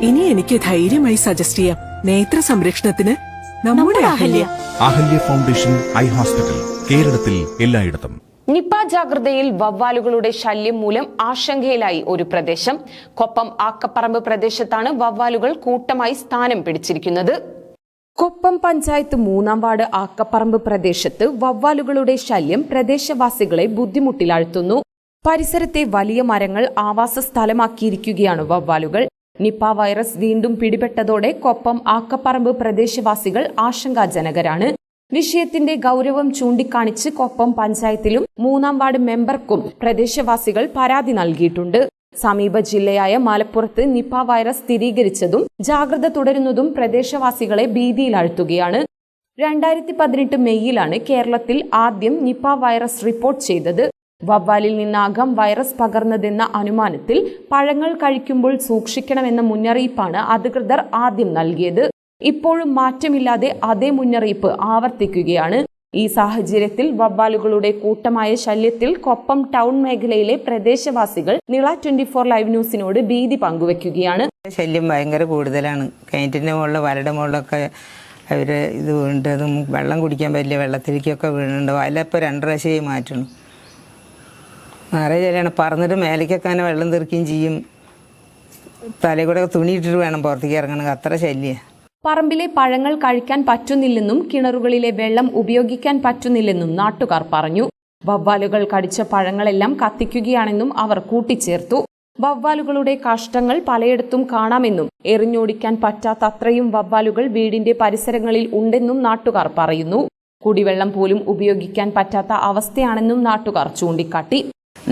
ഇനി എനിക്ക് ധൈര്യമായി സജസ്റ്റ് ചെയ്യാം. നേത്ര സംരക്ഷണത്തിന് നമ്മുടെ Ahalya. Ahalya. Foundation eye hospital കേരളത്തിൽ എല്ലായിടത്തും. നിപ ജാഗ്രതയിൽ വവ്വാലുകളുടെ ശല്യം മൂലം ആശങ്കയിലായി ഒരു പ്രദേശം. കൊപ്പം ആക്കപ്പറമ്പ് പ്രദേശത്താണ് വവ്വാലുകൾ കൂട്ടമായി സ്ഥാനം പിടിച്ചിരിക്കുന്നത്. കൊപ്പം പഞ്ചായത്ത് മൂന്നാം വാർഡ് ആക്കപ്പറമ്പ് പ്രദേശത്ത് വവ്വാലുകളുടെ ശല്യം പ്രദേശവാസികളെ ബുദ്ധിമുട്ടിലാഴ്ത്തുന്നു. പരിസരത്തെ വലിയ മരങ്ങൾ ആവാസ സ്ഥലമാക്കിയിരിക്കുകയാണ് വവ്വാലുകൾ. നിപ്പ വൈറസ് വീണ്ടും പിടിപെട്ടതോടെ കൊപ്പം ആക്കപ്പറമ്പ് പ്രദേശവാസികൾ ആശങ്കാജനകരാണ്. വിഷയത്തിന്റെ ഗൗരവം ചൂണ്ടിക്കാണിച്ച് കൊപ്പം പഞ്ചായത്തിലും മൂന്നാം വാർഡ് മെമ്പർക്കും പ്രദേശവാസികൾ പരാതി നൽകിയിട്ടുണ്ട്. സമീപ ജില്ലയായ മലപ്പുറത്ത് നിപ വൈറസ് സ്ഥിരീകരിച്ചതും ജാഗ്രത തുടരുന്നതും പ്രദേശവാസികളെ ഭീതിയിലാഴ്ത്തുകയാണ്. രണ്ടായിരത്തി പതിനെട്ട് മെയ്യിലാണ് കേരളത്തിൽ ആദ്യം നിപ വൈറസ് റിപ്പോർട്ട് ചെയ്തത്. വവ്വാലിൽ നിന്നാകാം വൈറസ് പകർന്നതെന്ന അനുമാനത്തിൽ പഴങ്ങൾ കഴിക്കുമ്പോൾ സൂക്ഷിക്കണമെന്ന മുന്നറിയിപ്പാണ് അധികൃതർ ആദ്യം നൽകിയത്. ഇപ്പോഴും മാറ്റമില്ലാതെ അതേ മുന്നറിയിപ്പ് ആവർത്തിക്കുകയാണ്. ഈ സാഹചര്യത്തിൽ വവ്വാലുകളുടെ കൂട്ടമായ ശല്യത്തിൽ കൊപ്പം ടൗൺ മേഖലയിലെ പ്രദേശവാസികൾ നിള ട്വന്റി ഫോർ ലൈവ് ന്യൂസിനോട് ഭീതി പങ്കുവെക്കുകയാണ്. ശല്യം ഭയങ്കര കൂടുതലാണ്. കിണറ്റിന്റെ മുകളിൽ വരയുടെ മുകളിലൊക്കെ അവർ ഇത് വീണ്ടതും വെള്ളം കുടിക്കാൻ പറ്റില്ല വെള്ളത്തിലേക്കൊക്കെ വീണുണ്ട്. വലപ്പോൾ രണ്ട് പ്രാവശ്യമായി മാറ്റണം. നിറയെ ചെല്ലാണ് പറന്നിട്ട് മേലേക്കൊക്കെ വെള്ളം തെറിക്കുകയും ചെയ്യും. തലയിൽ കൂടെ തുണി ഇട്ടിട്ട് വേണം പുറത്തേക്ക് ഇറങ്ങണം അത്ര ശല്യം. പറമ്പിലെ പഴങ്ങൾ കഴിക്കാൻ പറ്റുന്നില്ലെന്നും കിണറുകളിലെ വെള്ളം ഉപയോഗിക്കാൻ പറ്റുന്നില്ലെന്നും നാട്ടുകാർ പറഞ്ഞു. വവ്വാലുകൾ കടിച്ച പഴങ്ങളെല്ലാം കത്തിക്കുകയാണെന്നും അവർ കൂട്ടിച്ചേർത്തു. വവ്വാലുകളുടെ കഷ്ടങ്ങൾ പലയിടത്തും കാണാമെന്നും എറിഞ്ഞോടിക്കാൻ പറ്റാത്തത്രയും വവ്വാലുകൾ വീടിന്റെ പരിസരങ്ങളിൽ ഉണ്ടെന്നും നാട്ടുകാർ പറയുന്നു. കുടിവെള്ളം പോലും ഉപയോഗിക്കാൻ പറ്റാത്ത അവസ്ഥയാണെന്നും നാട്ടുകാർ ചൂണ്ടിക്കാട്ടി.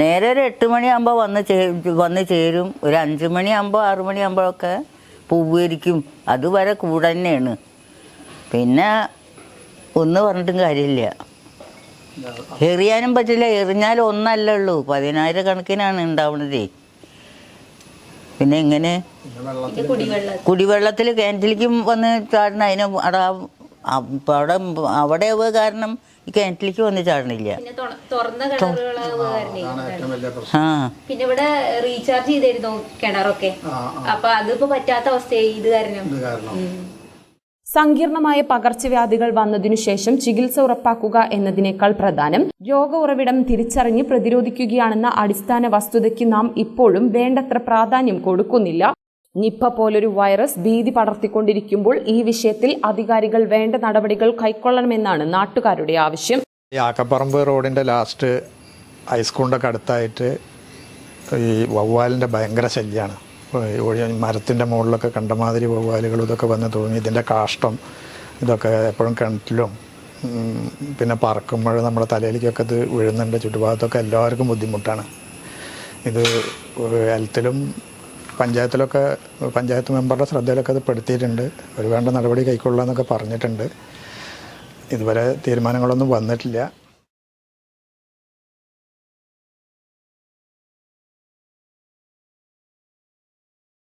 നേരെ ഒരു എട്ട് മണിയാകുമ്പോൾ വന്ന് ചേ വന്ന് ചേരും. ഒരു അഞ്ച് മണിയാകുമ്പോൾ ആറ് മണിയാകുമ്പോഴൊക്കെ പൂവുകരിക്കും അതുവരെ കൂടെ തന്നെയാണ് പിന്നെ ഒന്ന് പറഞ്ഞിട്ടും കാര്യമില്ല. എറിയാനും പറ്റില്ല. എറിഞ്ഞാൽ ഒന്നല്ല ഉള്ളൂ. പതിനായിരം കണക്കിനാണ് ഉണ്ടാവുന്നത് പിന്നെ എങ്ങനെ? കുടിവെള്ളത്തിൽ കിണറ്റിലേക്കും വന്ന് ചാടുന്ന അതിന് അവിടെ അവിടെ കാരണം ഈ കിണറ്റിലേക്ക് വന്ന് ചാടണില്ല. ആ. പിന്നെ ഇവിടെ റീചാർജ് ചെയ്തായിരുന്നു കിണറൊക്കെ. അപ്പൊ അതിപ്പോ പറ്റാത്ത അവസ്ഥയായി ഇത് കാരണം. സങ്കീർണമായ പകർച്ചവ്യാധികൾ വന്നതിനു ശേഷം ചികിത്സ ഉറപ്പാക്കുക എന്നതിനേക്കാൾ പ്രധാനം രോഗ ഉറവിടം തിരിച്ചറിഞ്ഞ് പ്രതിരോധിക്കുകയാണെന്ന അടിസ്ഥാന വസ്തുതയ്ക്ക് നാം ഇപ്പോഴും വേണ്ടത്ര പ്രാധാന്യം കൊടുക്കുന്നില്ല. നിപ്പ പോലൊരു വൈറസ് ഭീതി പടർത്തിക്കൊണ്ടിരിക്കുമ്പോൾ ഈ വിഷയത്തിൽ അധികാരികൾ വേണ്ട നടപടികൾ കൈക്കൊള്ളണമെന്നാണ് നാട്ടുകാരുടെ ആവശ്യം. യാക്കപ്പറമ്പ് റോഡിന്റെ ലാസ്റ്റ് ഹൈസ്കൂളിന്റെ അടുത്തായിട്ട് ഈ വവ്വാലിന്റെ ഭയങ്കര ശല്യമാണ് മരത്തിന്റെ മുകളിലൊക്കെ കണ്ടമാതിരി വവ്വാലുകൾ ഇതൊക്കെ വന്ന് തൂങ്ങി ഇതിന്റെ കാഷ്ടം ഇതൊക്കെ എപ്പോഴും കിണറ്റിലും പിന്നെ പറക്കുമ്പോൾ നമ്മുടെ തലയിലേക്കൊക്കെ ഇത് വീഴുന്നുണ്ട്. ചുറ്റുഭാഗത്തൊക്കെ എല്ലാവർക്കും ബുദ്ധിമുട്ടാണ്. ഇത് ഹെൽത്തിലും പഞ്ചായത്തിലൊക്കെ പഞ്ചായത്ത് മെമ്പറുടെ ശ്രദ്ധയിലൊക്കെ അത് പെടുത്തിയിട്ടുണ്ട്. ഒരു വേണ്ട നടപടി കൈക്കൊള്ളാന്നൊക്കെ പറഞ്ഞിട്ടുണ്ട്. ഇതുവരെ തീരുമാനങ്ങളൊന്നും വന്നിട്ടില്ല.